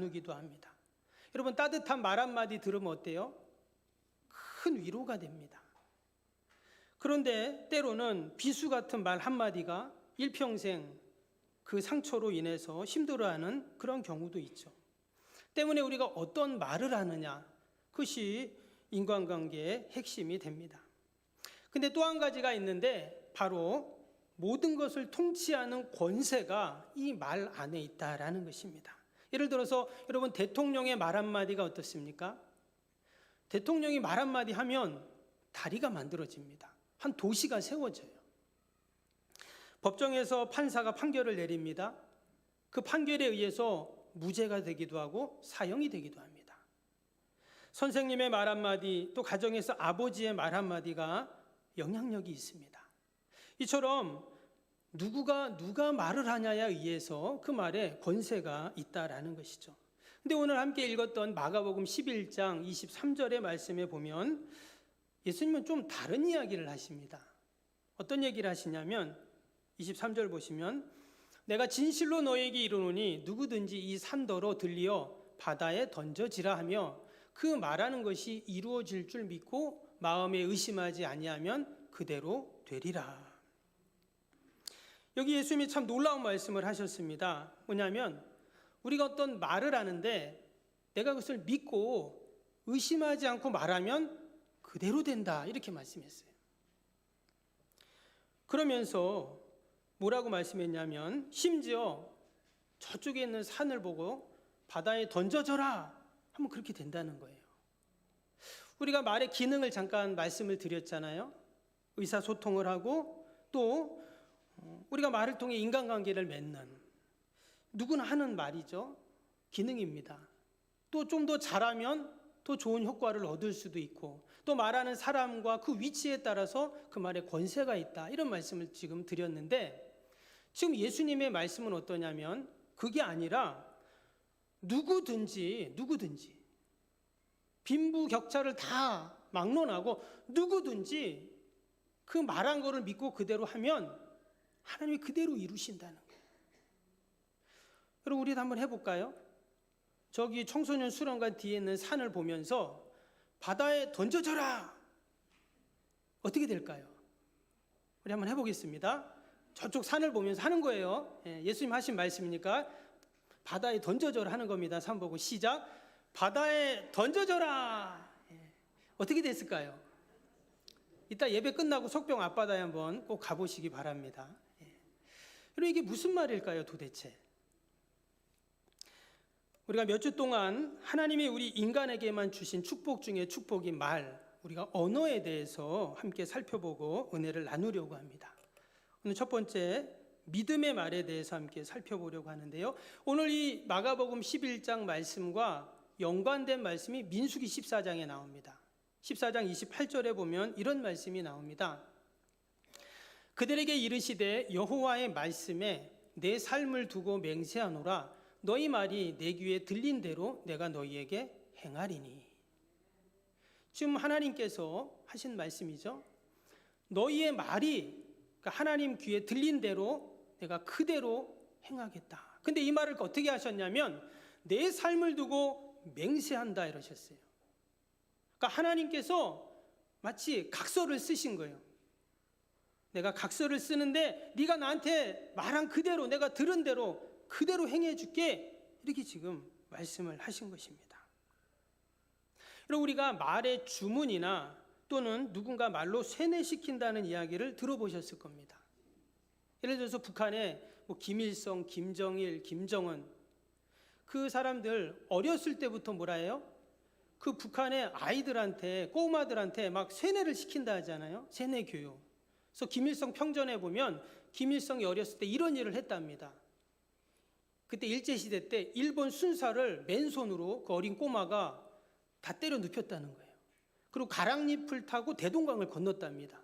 나누기도 합니다. 여러분 따뜻한 말 한마디 들으면 어때요? 큰 위로가 됩니다. 그런데 때로는 비수 같은 말 한마디가 일평생 그 상처로 인해서 힘들어하는 그런 경우도 있죠. 때문에 우리가 어떤 말을 하느냐, 그것이 인간관계의 핵심이 됩니다. 근데 또 한 가지가 있는데 바로 모든 것을 통치하는 권세가 이 말 안에 있다라는 것입니다. 예를 들어서 여러분 대통령의 말 한마디가 어떻습니까? 대통령이 말 한마디 하면 다리가 만들어집니다. 한 도시가 세워져요. 법정에서 판사가 판결을 내립니다. 그 판결에 의해서 무죄가 되기도 하고 사형이 되기도 합니다. 선생님의 말 한마디, 또 가정에서 아버지의 말 한마디가 영향력이 있습니다. 이처럼 누구가 누가 말을 하냐에 의해서 그 말에 권세가 있다라는 것이죠. 근데 오늘 함께 읽었던 마가복음 11장 23절의 말씀에 보면 예수님은 좀 다른 이야기를 하십니다. 어떤 얘기를 하시냐면 23절 보시면 내가 진실로 너에게 이르노니 누구든지 이 산더러 들리어 바다에 던져지라 하며 그 말하는 것이 이루어질 줄 믿고 마음에 의심하지 아니하면 그대로 되리라. 여기 예수님이 참 놀라운 말씀을 하셨습니다. 뭐냐면 우리가 어떤 말을 하는데 내가 그것을 믿고 의심하지 않고 말하면 그대로 된다. 이렇게 말씀했어요. 그러면서 뭐라고 말씀했냐면 심지어 저쪽에 있는 산을 보고 바다에 던져져라 하면 그렇게 된다는 거예요. 우리가 말의 기능을 잠깐 말씀을 드렸잖아요. 의사소통을 하고 또 우리가 말을 통해 인간관계를 맺는 누구나 하는 말이죠. 기능입니다. 또 좀 더 잘하면 더 좋은 효과를 얻을 수도 있고 또 말하는 사람과 그 위치에 따라서 그 말에 권세가 있다. 이런 말씀을 지금 드렸는데 지금 예수님의 말씀은 어떠냐면 그게 아니라 누구든지 누구든지 빈부 격차를 다 막론하고 누구든지 그 말한 거를 믿고 그대로 하면 하나님이 그대로 이루신다는 거예요. 여러분 우리도 한번 해볼까요? 저기 청소년 수련관 뒤에 있는 산을 보면서 바다에 던져져라. 어떻게 될까요? 우리 한번 해보겠습니다. 저쪽 산을 보면서 하는 거예요. 예, 예수님 하신 말씀이니까 바다에 던져져라 하는 겁니다. 3보고 시작. 바다에 던져져라. 예, 어떻게 됐을까요? 이따 예배 끝나고 속병 앞바다에 한번 꼭 가보시기 바랍니다. 예. 여러분 이게 무슨 말일까요 도대체? 우리가 몇 주 동안 하나님이 우리 인간에게만 주신 축복 중에 축복인 말, 우리가 언어에 대해서 함께 살펴보고 은혜를 나누려고 합니다. 오늘 첫 번째 믿음의 말에 대해서 함께 살펴보려고 하는데요. 오늘 이 마가복음 11장 말씀과 연관된 말씀이 민수기 14장에 나옵니다. 14장 28절에 보면 이런 말씀이 나옵니다. 그들에게 이르시되 여호와의 말씀에 내 삶을 두고 맹세하노라 너희 말이 내 귀에 들린 대로 내가 너희에게 행하리니. 지금 하나님께서 하신 말씀이죠. 너희의 말이 그러니까 하나님 귀에 들린 대로 내가 그대로 행하겠다. 근데 이 말을 어떻게 하셨냐면 내 삶을 두고 맹세한다 이러셨어요. 그러니까 하나님께서 마치 각서를 쓰신 거예요. 내가 각서를 쓰는데 네가 나한테 말한 그대로 내가 들은 대로 그대로 행해 줄게 이렇게 지금 말씀을 하신 것입니다. 여러분 우리가 말의 주문이나 또는 누군가 말로 세뇌시킨다는 이야기를 들어보셨을 겁니다. 예를 들어서 북한에 뭐 김일성, 김정일, 김정은 그 사람들 어렸을 때부터 뭐라 해요? 그 북한의 아이들한테 꼬마들한테 막 세뇌를 시킨다 하잖아요. 세뇌 교육. 그래서 김일성 평전에 보면 김일성이 어렸을 때 이런 일을 했답니다. 그때 일제 시대 때 일본 순사를 맨손으로 그 어린 꼬마가 다 때려 눕혔다는 거예요. 그리고 가랑잎을 타고 대동강을 건넜답니다.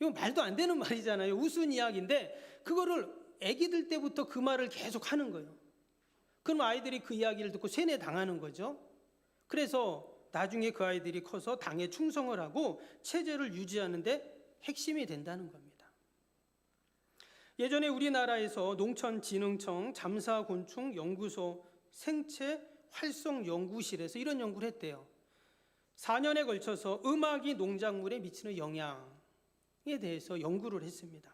이거 말도 안 되는 말이잖아요. 우스운 이야기인데 그거를 아기들 때부터 그 말을 계속 하는 거예요. 그럼 아이들이 그 이야기를 듣고 세뇌 당하는 거죠. 그래서 나중에 그 아이들이 커서 당에 충성을 하고 체제를 유지하는데 핵심이 된다는 겁니다. 예전에 우리나라에서 농촌진흥청 잠사곤충 연구소 생체 활성 연구실에서 이런 연구를 했대요. 4년에 걸쳐서 음악이 농작물에 미치는 영향에 대해서 연구를 했습니다.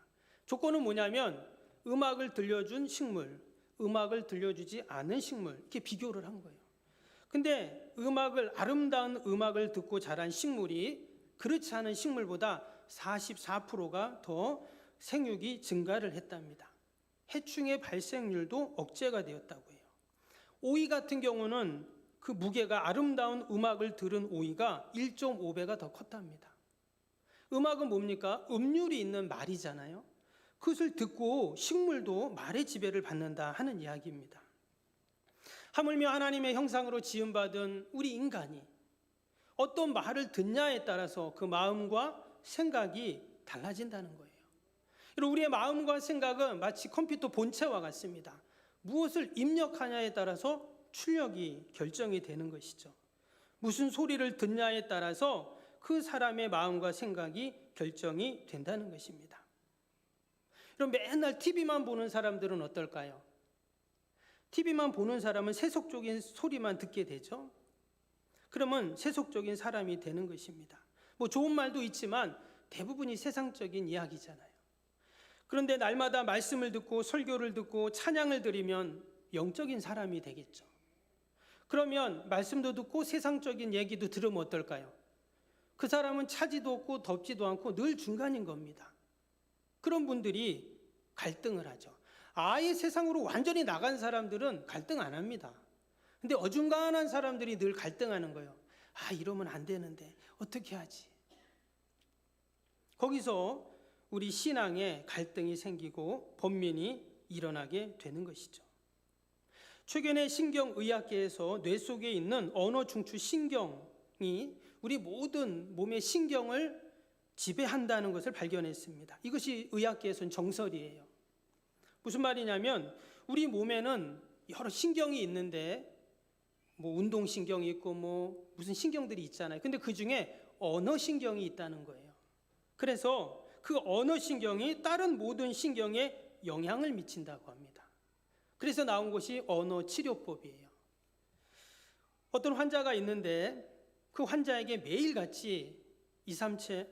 조건은 뭐냐면 음악을 들려준 식물, 음악을 들려주지 않은 식물 이렇게 비교를 한 거예요. 근데 음악을 아름다운 음악을 듣고 자란 식물이 그렇지 않은 식물보다 44%가 더 생육이 증가를 했답니다. 해충의 발생률도 억제가 되었다고 해요. 오이 같은 경우는 그 무게가 아름다운 음악을 들은 오이가 1.5배가 더 컸답니다. 음악은 뭡니까? 음률이 있는 말이잖아요. 그것을 듣고 식물도 말의 지배를 받는다 하는 이야기입니다. 하물며 하나님의 형상으로 지음받은 우리 인간이 어떤 말을 듣냐에 따라서 그 마음과 생각이 달라진다는 거예요. 여러분, 우리의 마음과 생각은 마치 컴퓨터 본체와 같습니다. 무엇을 입력하냐에 따라서 출력이 결정이 되는 것이죠. 무슨 소리를 듣냐에 따라서 그 사람의 마음과 생각이 결정이 된다는 것입니다. 그럼 맨날 TV만 보는 사람들은 어떨까요? TV만 보는 사람은 세속적인 소리만 듣게 되죠. 그러면 세속적인 사람이 되는 것입니다. 뭐 좋은 말도 있지만 대부분이 세상적인 이야기잖아요. 그런데 날마다 말씀을 듣고 설교를 듣고 찬양을 드리면 영적인 사람이 되겠죠. 그러면 말씀도 듣고 세상적인 얘기도 들으면 어떨까요? 그 사람은 차지도 없고 덥지도 않고 늘 중간인 겁니다. 그런 분들이 갈등을 하죠. 아예 세상으로 완전히 나간 사람들은 갈등 안 합니다. 근데 어중간한 사람들이 늘 갈등하는 거예요. 아, 이러면 안 되는데 어떻게 하지? 거기서 우리 신앙에 갈등이 생기고 번민이 일어나게 되는 것이죠. 최근에 신경의학계에서 뇌 속에 있는 언어 중추 신경이 우리 모든 몸의 신경을 지배한다는 것을 발견했습니다. 이것이 의학계에서는 정설이에요. 무슨 말이냐면 우리 몸에는 여러 신경이 있는데 뭐 운동 신경이 있고 뭐 무슨 신경들이 있잖아요. 근데 그 중에 언어 신경이 있다는 거예요. 그래서 그 언어 신경이 다른 모든 신경에 영향을 미친다고 합니다. 그래서 나온 것이 언어 치료법이에요. 어떤 환자가 있는데 그 환자에게 매일같이 2, 3채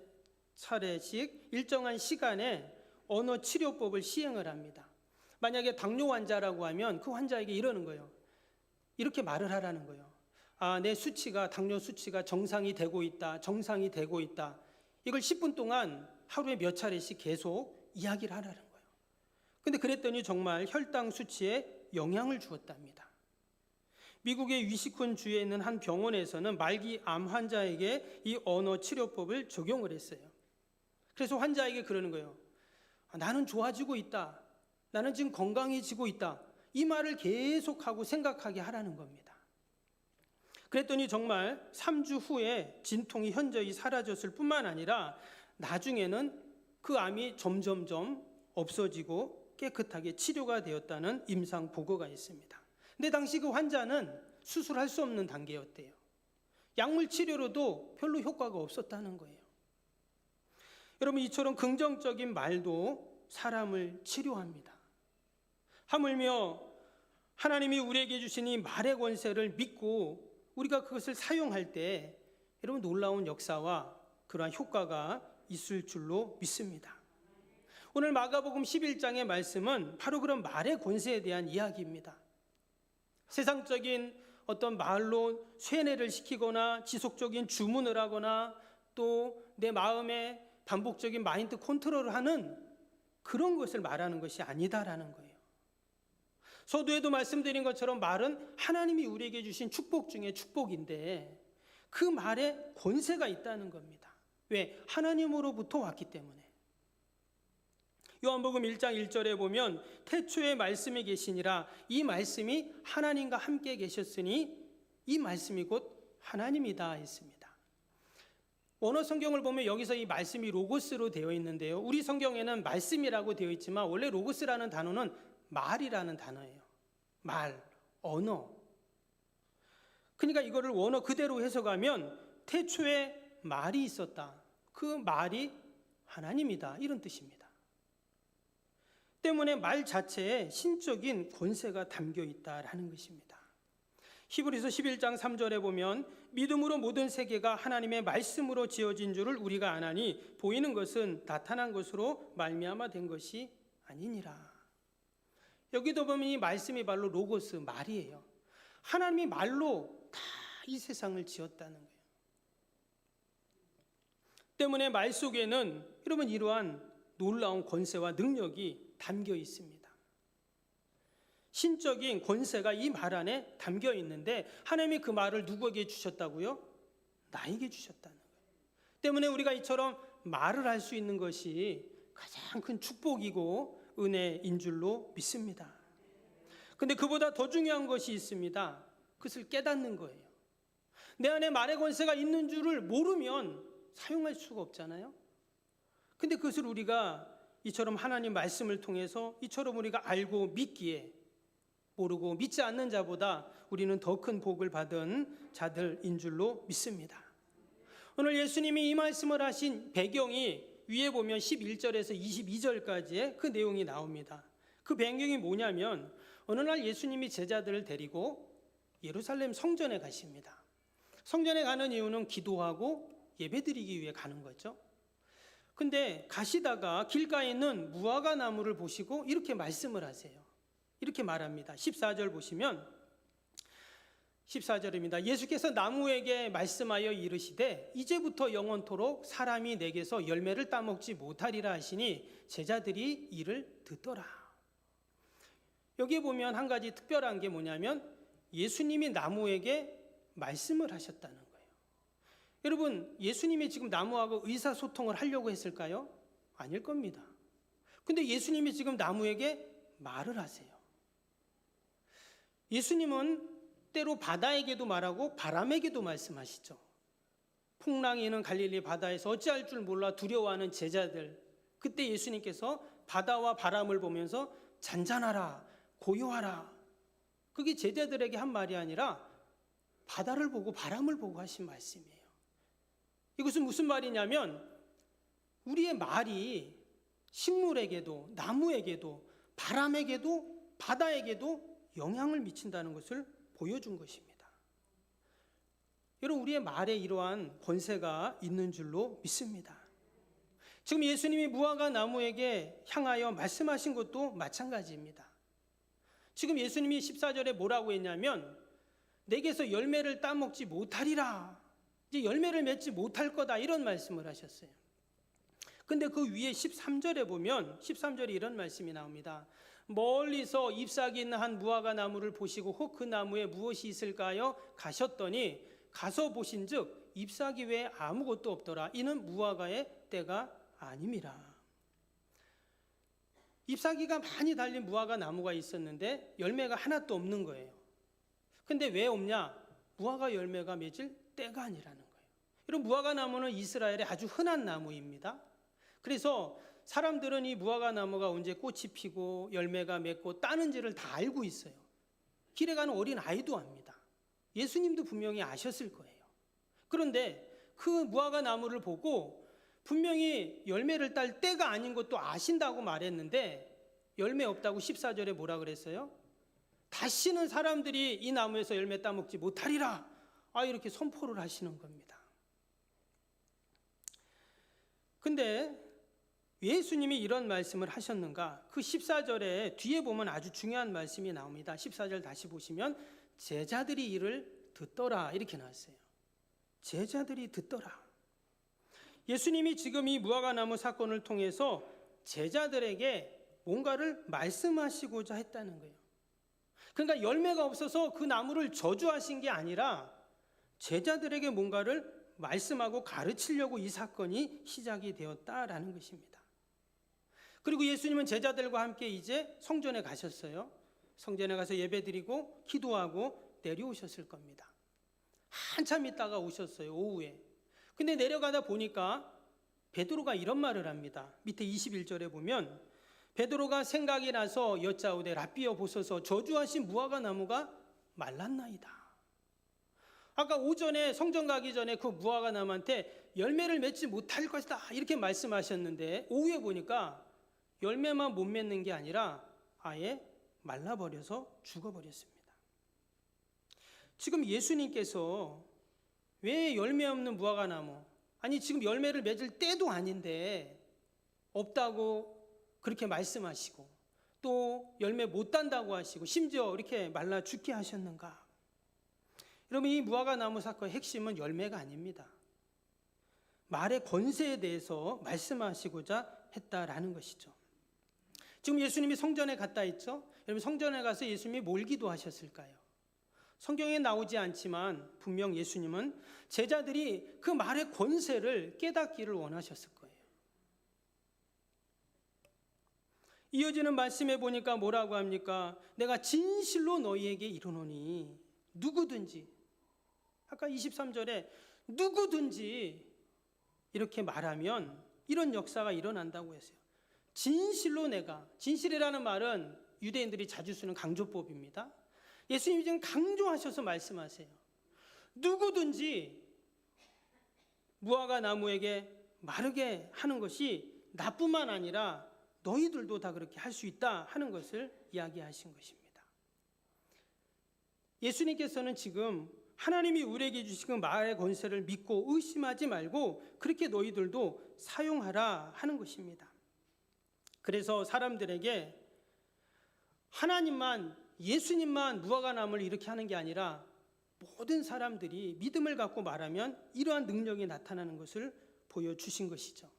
차례씩 일정한 시간에 언어 치료법을 시행을 합니다. 만약에 당뇨 환자라고 하면 그 환자에게 이러는 거예요. 이렇게 말을 하라는 거예요. 아, 내 수치가 당뇨 수치가 정상이 되고 있다. 정상이 되고 있다. 이걸 10분 동안 하루에 몇 차례씩 계속 이야기를 하라는 거예요. 근데 그랬더니 정말 혈당 수치에 영향을 주었답니다. 미국의 위시콘 주에 있는 한 병원에서는 말기 암 환자에게 이 언어 치료법을 적용을 했어요. 그래서 환자에게 그러는 거예요. 아, 나는 좋아지고 있다. 나는 지금 건강해지고 있다. 이 말을 계속하고 생각하게 하라는 겁니다. 그랬더니 정말 3주 후에 진통이 현저히 사라졌을 뿐만 아니라 나중에는 그 암이 점점점 없어지고 깨끗하게 치료가 되었다는 임상 보고가 있습니다. 근데 당시 그 환자는 수술할 수 없는 단계였대요. 약물 치료로도 별로 효과가 없었다는 거예요. 여러분 이처럼 긍정적인 말도 사람을 치료합니다. 하물며 하나님이 우리에게 주신 이 말의 권세를 믿고 우리가 그것을 사용할 때 여러분 놀라운 역사와 그러한 효과가 있을 줄로 믿습니다. 오늘 마가복음 11장의 말씀은 바로 그런 말의 권세에 대한 이야기입니다. 세상적인 어떤 말로 쇠뇌를 시키거나 지속적인 주문을 하거나 또 내 마음에 반복적인 마인드 컨트롤을 하는 그런 것을 말하는 것이 아니다라는 거예요. 서두에도 말씀드린 것처럼 말은 하나님이 우리에게 주신 축복 중에 축복인데 그 말에 권세가 있다는 겁니다. 왜? 하나님으로부터 왔기 때문에. 요한복음 1장 1절에 보면 태초에 말씀이 계시니라 이 말씀이 하나님과 함께 계셨으니 이 말씀이 곧 하나님이다 했습니다. 원어 성경을 보면 여기서 이 말씀이 로고스로 되어 있는데요. 우리 성경에는 말씀이라고 되어 있지만 원래 로고스라는 단어는 말이라는 단어예요. 말, 언어. 그러니까 이거를 원어 그대로 해석하면 태초에 말이 있었다. 그 말이 하나님이다. 이런 뜻입니다. 때문에 말 자체에 신적인 권세가 담겨 있다라는 것입니다. 히브리서 11장 3절에 보면 믿음으로 모든 세계가 하나님의 말씀으로 지어진 줄을 우리가 아나니 보이는 것은 나타난 것으로 말미암아 된 것이 아니니라. 여기도 보면 이 말씀이 바로 로고스 말이에요. 하나님이 말로 다 이 세상을 지었다는 거예요. 때문에 말 속에는 여러분 이러한 놀라운 권세와 능력이 담겨 있습니다. 신적인 권세가 이 말 안에 담겨 있는데 하나님이 그 말을 누구에게 주셨다고요? 나에게 주셨다는 거예요. 때문에 우리가 이처럼 말을 할 수 있는 것이 가장 큰 축복이고 은혜인 줄로 믿습니다. 근데 그보다 더 중요한 것이 있습니다. 그것을 깨닫는 거예요. 내 안에 말의 권세가 있는 줄을 모르면 사용할 수가 없잖아요. 근데 그것을 우리가 이처럼 하나님 말씀을 통해서 이처럼 우리가 알고 믿기에 모르고 믿지 않는 자보다 우리는 더 큰 복을 받은 자들인 줄로 믿습니다. 오늘 예수님이 이 말씀을 하신 배경이 위에 보면 11절에서 22절까지의 그 내용이 나옵니다. 그 배경이 뭐냐면 어느 날 예수님이 제자들을 데리고 예루살렘 성전에 가십니다. 성전에 가는 이유는 기도하고 예배드리기 위해 가는 거죠. 근데 가시다가 길가에 있는 무화과 나무를 보시고 이렇게 말씀을 하세요. 이렇게 말합니다. 14절 보시면 14절입니다. 예수께서 나무에게 말씀하여 이르시되 이제부터 영원토록 사람이 내게서 열매를 따먹지 못하리라 하시니 제자들이 이를 듣더라. 여기 보면 한 가지 특별한 게 뭐냐면 예수님이 나무에게 말씀을 하셨다는 거예요. 여러분, 예수님이 지금 나무하고 의사소통을 하려고 했을까요? 아닐 겁니다. 근데 예수님이 지금 나무에게 말을 하세요. 예수님은 때로 바다에게도 말하고 바람에게도 말씀하시죠. 풍랑이는 갈릴리 바다에서 어찌할 줄 몰라 두려워하는 제자들. 그때 예수님께서 바다와 바람을 보면서 잔잔하라, 고요하라. 그게 제자들에게 한 말이 아니라 바다를 보고 바람을 보고 하신 말씀이에요. 이것은 무슨 말이냐면 우리의 말이 식물에게도 나무에게도 바람에게도 바다에게도 영향을 미친다는 것을 보여준 것입니다. 여러분 우리의 말에 이러한 권세가 있는 줄로 믿습니다. 지금 예수님이 무화과 나무에게 향하여 말씀하신 것도 마찬가지입니다. 지금 예수님이 14절에 뭐라고 했냐면 내게서 열매를 따먹지 못하리라. 이제 열매를 맺지 못할 거다 이런 말씀을 하셨어요. 근데 그 위에 13절에 보면 13절에 이런 말씀이 나옵니다. 멀리서 잎사귀 있는 한 무화과 나무를 보시고 혹그 나무에 무엇이 있을까요? 가셨더니 가서 보신즉 잎사귀 외에 아무것도 없더라. 이는 무화과의 때가 아님이라. 잎사귀가 많이 달린 무화과 나무가 있었는데 열매가 하나도 없는 거예요. 근데 왜 없냐? 무화과 열매가 맺을 때가 아니라는 거예요. 이런 무화과 나무는 이스라엘의 아주 흔한 나무입니다. 그래서 사람들은 이 무화과 나무가 언제 꽃이 피고 열매가 맺고 따는지를 다 알고 있어요. 길에 가는 어린 아이도 압니다. 예수님도 분명히 아셨을 거예요. 그런데 그 무화과 나무를 보고 분명히 열매를 딸 때가 아닌 것도 아신다고 말했는데 열매 없다고 14절에 뭐라 그랬어요? 다시는 사람들이 이 나무에서 열매 따먹지 못하리라. 아, 이렇게 선포를 하시는 겁니다. 근데 예수님이 이런 말씀을 하셨는가? 그 14절에 뒤에 보면 아주 중요한 말씀이 나옵니다. 14절 다시 보시면 제자들이 이를 듣더라. 이렇게 나왔어요. 제자들이 듣더라. 예수님이 지금 이 무화과 나무 사건을 통해서 제자들에게 뭔가를 말씀하시고자 했다는 거예요. 그러니까 열매가 없어서 그 나무를 저주하신 게 아니라 제자들에게 뭔가를 말씀하고 가르치려고 이 사건이 시작이 되었다라는 것입니다. 그리고 예수님은 제자들과 함께 이제 성전에 가셨어요. 성전에 가서 예배드리고 기도하고 내려오셨을 겁니다. 한참 있다가 오셨어요. 오후에. 근데 내려가다 보니까 베드로가 이런 말을 합니다. 밑에 21절에 보면 베드로가 생각이 나서 여짜오되 라비어 보소서 저주하신 무화과 나무가 말랐나이다. 아까 오전에 성전 가기 전에 그 무화과 나무한테 열매를 맺지 못할 것이다 이렇게 말씀하셨는데 오후에 보니까 열매만 못 맺는 게 아니라 아예 말라버려서 죽어버렸습니다. 지금 예수님께서 왜 열매 없는 무화과 나무 아니 지금 열매를 맺을 때도 아닌데 없다고 그렇게 말씀하시고 또 열매 못 단다고 하시고 심지어 이렇게 말라 죽게 하셨는가? 여러분 이 무화과 나무 사건의 핵심은 열매가 아닙니다. 말의 권세에 대해서 말씀하시고자 했다라는 것이죠. 지금 예수님이 성전에 갔다 있죠? 여러분 성전에 가서 예수님이 뭘 기도하셨을까요? 성경에 나오지 않지만 분명 예수님은 제자들이 그 말의 권세를 깨닫기를 원하셨을 거예요. 이어지는 말씀에 보니까 뭐라고 합니까? 내가 진실로 너희에게 이르노니 누구든지 아까 23절에 누구든지 이렇게 말하면 이런 역사가 일어난다고 했어요. 진실로 내가 진실이라는 말은 유대인들이 자주 쓰는 강조법입니다. 예수님이 지금 강조하셔서 말씀하세요. 누구든지 무화과 나무에게 마르게 하는 것이 나뿐만 아니라 너희들도 다 그렇게 할 수 있다 하는 것을 이야기하신 것입니다. 예수님께서는 지금 하나님이 우리에게 주신 그 말의 권세를 믿고 의심하지 말고 그렇게 너희들도 사용하라 하는 것입니다. 그래서 사람들에게 하나님만 예수님만 무화과 나무를 이렇게 하는 게 아니라 모든 사람들이 믿음을 갖고 말하면 이러한 능력이 나타나는 것을 보여주신 것이죠.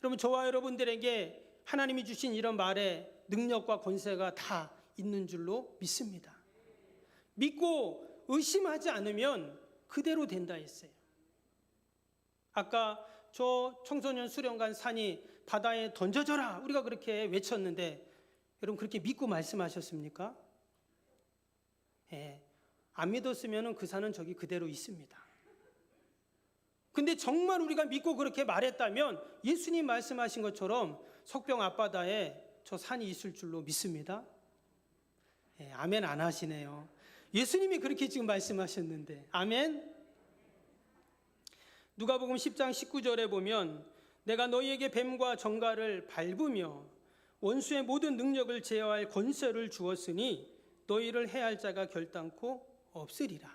여러분 저와 여러분들에게 하나님이 주신 이런 말의 능력과 권세가 다 있는 줄로 믿습니다. 믿고 의심하지 않으면 그대로 된다 했어요. 아까 저 청소년 수련관 산이 바다에 던져져라 우리가 그렇게 외쳤는데 여러분 그렇게 믿고 말씀하셨습니까? 예, 안 믿었으면 그 산은 저기 그대로 있습니다. 근데 정말 우리가 믿고 그렇게 말했다면 예수님 말씀하신 것처럼 석병 앞바다에 저 산이 있을 줄로 믿습니다. 예, 아멘 안 하시네요. 예수님이 그렇게 지금 말씀하셨는데 아멘. 누가복음 10장 19절에 보면 내가 너희에게 뱀과 정갈을 밟으며 원수의 모든 능력을 제어할 권세를 주었으니 너희를 해할 자가 결단코 없으리라.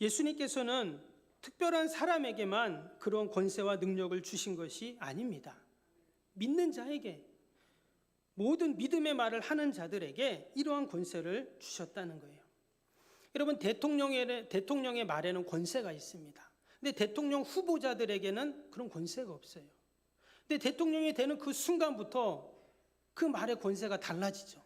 예수님께서는 특별한 사람에게만 그런 권세와 능력을 주신 것이 아닙니다. 믿는 자에게 모든 믿음의 말을 하는 자들에게 이러한 권세를 주셨다는 거예요. 여러분 대통령의 대통령의 말에는 권세가 있습니다. 근데 대통령 후보자들에게는 그런 권세가 없어요. 근데 대통령이 되는 그 순간부터 그 말의 권세가 달라지죠.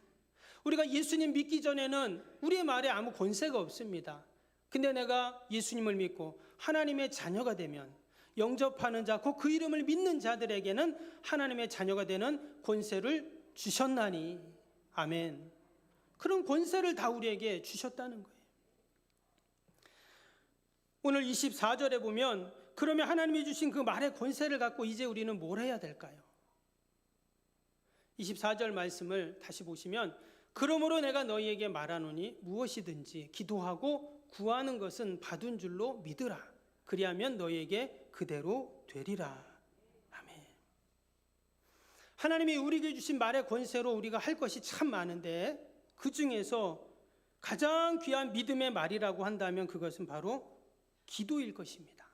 우리가 예수님 믿기 전에는 우리의 말에 아무 권세가 없습니다. 근데 내가 예수님을 믿고 하나님의 자녀가 되면 영접하는 자, 그 이름을 믿는 자들에게는 하나님의 자녀가 되는 권세를 주셨나니. 아멘. 그런 권세를 다 우리에게 주셨다는 거예요. 오늘 24절에 보면 그러면 하나님이 주신 그 말의 권세를 갖고 이제 우리는 뭘 해야 될까요? 24절 말씀을 다시 보시면 그러므로 내가 너희에게 말하노니 무엇이든지 기도하고 구하는 것은 받은 줄로 믿으라. 그리하면 너희에게 그대로 되리라. 아멘. 하나님이 우리에게 주신 말의 권세로 우리가 할 것이 참 많은데 그 중에서 가장 귀한 믿음의 말이라고 한다면 그것은 바로 기도일 것입니다.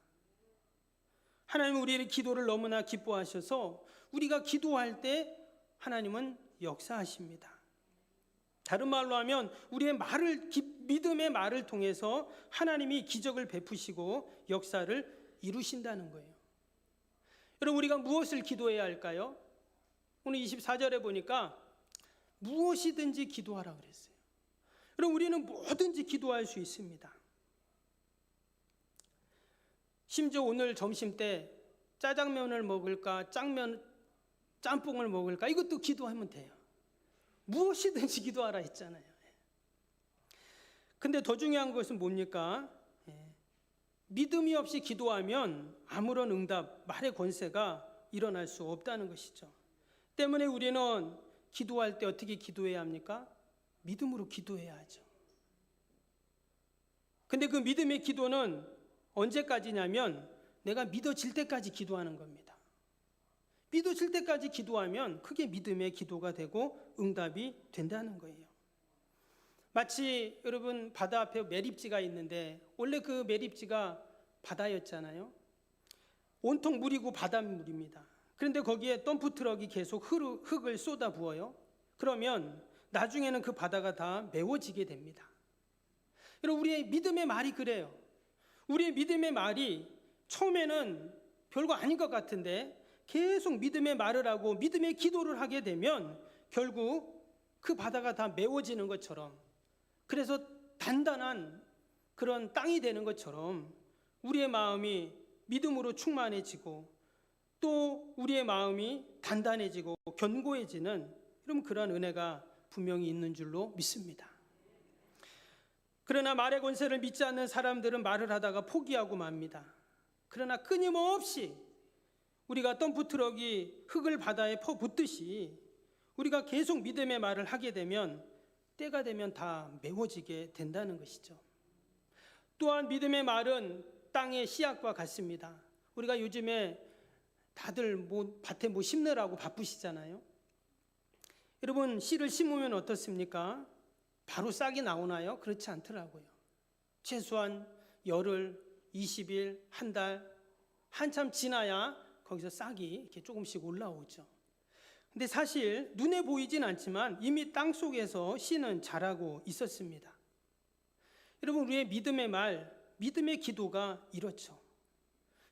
하나님은 우리의 기도를 너무나 기뻐하셔서 우리가 기도할 때 하나님은 역사하십니다. 다른 말로 하면 우리의 말을 믿음의 말을 통해서 하나님이 기적을 베푸시고 역사를 이루신다는 거예요. 여러분 우리가 무엇을 기도해야 할까요? 오늘 24절에 보니까 무엇이든지 기도하라 그랬어요. 여러분 우리는 뭐든지 기도할 수 있습니다. 심지어 오늘 점심 때 짜장면을 먹을까, 짱면, 짬뽕을 먹을까, 이것도 기도하면 돼요. 무엇이든지 기도하라 했잖아요. 근데 더 중요한 것은 뭡니까? 예. 믿음이 없이 기도하면 아무런 응답, 말의 권세가 일어날 수 없다는 것이죠. 때문에 우리는 기도할 때 어떻게 기도해야 합니까? 믿음으로 기도해야 하죠. 근데 그 믿음의 기도는 언제까지냐면 내가 믿어질 때까지 기도하는 겁니다. 믿어질 때까지 기도하면 그게 믿음의 기도가 되고 응답이 된다는 거예요. 마치 여러분 바다 앞에 매립지가 있는데 원래 그 매립지가 바다였잖아요. 온통 물이고 바닷물입니다. 그런데 거기에 덤프 트럭이 계속 흙- 흙을 쏟아 부어요. 그러면 나중에는 그 바다가 다 메워지게 됩니다. 여러분 우리의 믿음의 말이 그래요. 우리의 믿음의 말이 처음에는 별거 아닌 것 같은데 계속 믿음의 말을 하고 믿음의 기도를 하게 되면 결국 그 바다가 다 메워지는 것처럼 그래서 단단한 그런 땅이 되는 것처럼 우리의 마음이 믿음으로 충만해지고 또 우리의 마음이 단단해지고 견고해지는 그런 은혜가 분명히 있는 줄로 믿습니다. 그러나 말의 권세를 믿지 않는 사람들은 말을 하다가 포기하고 맙니다. 그러나 끊임없이 우리가 덤프 트럭이 흙을 바다에 퍼붓듯이 우리가 계속 믿음의 말을 하게 되면 때가 되면 다 메워지게 된다는 것이죠. 또한 믿음의 말은 땅의 씨앗과 같습니다. 우리가 요즘에 다들 뭐 밭에 뭐 심느라고 바쁘시잖아요. 여러분 씨를 심으면 어떻습니까? 바로 싹이 나오나요? 그렇지 않더라고요. 최소한 열흘, 20일, 한 달, 한참 지나야 거기서 싹이 이렇게 조금씩 올라오죠. 근데 사실 눈에 보이진 않지만 이미 땅 속에서 씨는 자라고 있었습니다. 여러분, 우리의 믿음의 말, 믿음의 기도가 이렇죠.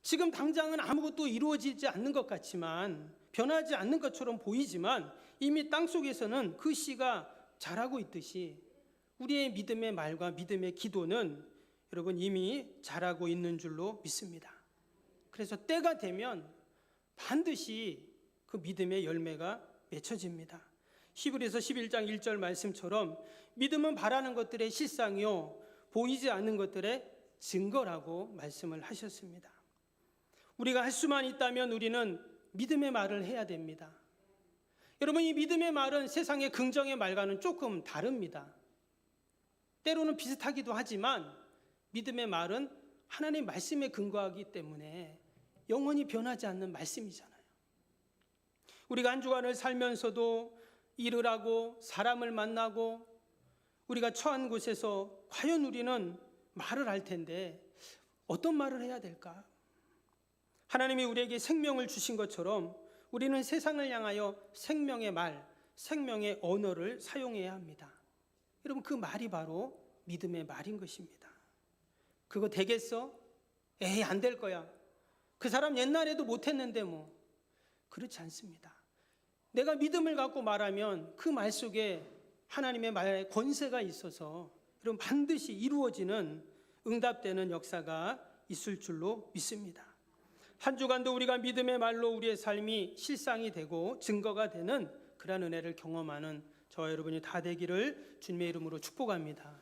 지금 당장은 아무것도 이루어지지 않는 것 같지만, 변하지 않는 것처럼 보이지만, 이미 땅 속에서는 그 씨가 자라고 있듯이 우리의 믿음의 말과 믿음의 기도는 여러분 이미 자라고 있는 줄로 믿습니다. 그래서 때가 되면 반드시 그 믿음의 열매가 맺혀집니다. 히브리서 11장 1절 말씀처럼 믿음은 바라는 것들의 실상이요 보이지 않는 것들의 증거라고 말씀을 하셨습니다. 우리가 할 수만 있다면 우리는 믿음의 말을 해야 됩니다. 여러분 이 믿음의 말은 세상의 긍정의 말과는 조금 다릅니다. 때로는 비슷하기도 하지만 믿음의 말은 하나님 말씀에 근거하기 때문에 영원히 변하지 않는 말씀이잖아요. 우리가 한 주간을 살면서도 일을 하고 사람을 만나고 우리가 처한 곳에서 과연 우리는 말을 할 텐데 어떤 말을 해야 될까? 하나님이 우리에게 생명을 주신 것처럼 우리는 세상을 향하여 생명의 말, 생명의 언어를 사용해야 합니다. 여러분 그 말이 바로 믿음의 말인 것입니다. 그거 되겠어? 에이 안 될 거야. 그 사람 옛날에도 못했는데 뭐 그렇지 않습니다. 내가 믿음을 갖고 말하면 그 말 속에 하나님의 말에 권세가 있어서 여러분 반드시 이루어지는 응답되는 역사가 있을 줄로 믿습니다. 한 주간도 우리가 믿음의 말로 우리의 삶이 실상이 되고 증거가 되는 그러한 은혜를 경험하는 저와 여러분이 다 되기를 주님의 이름으로 축복합니다.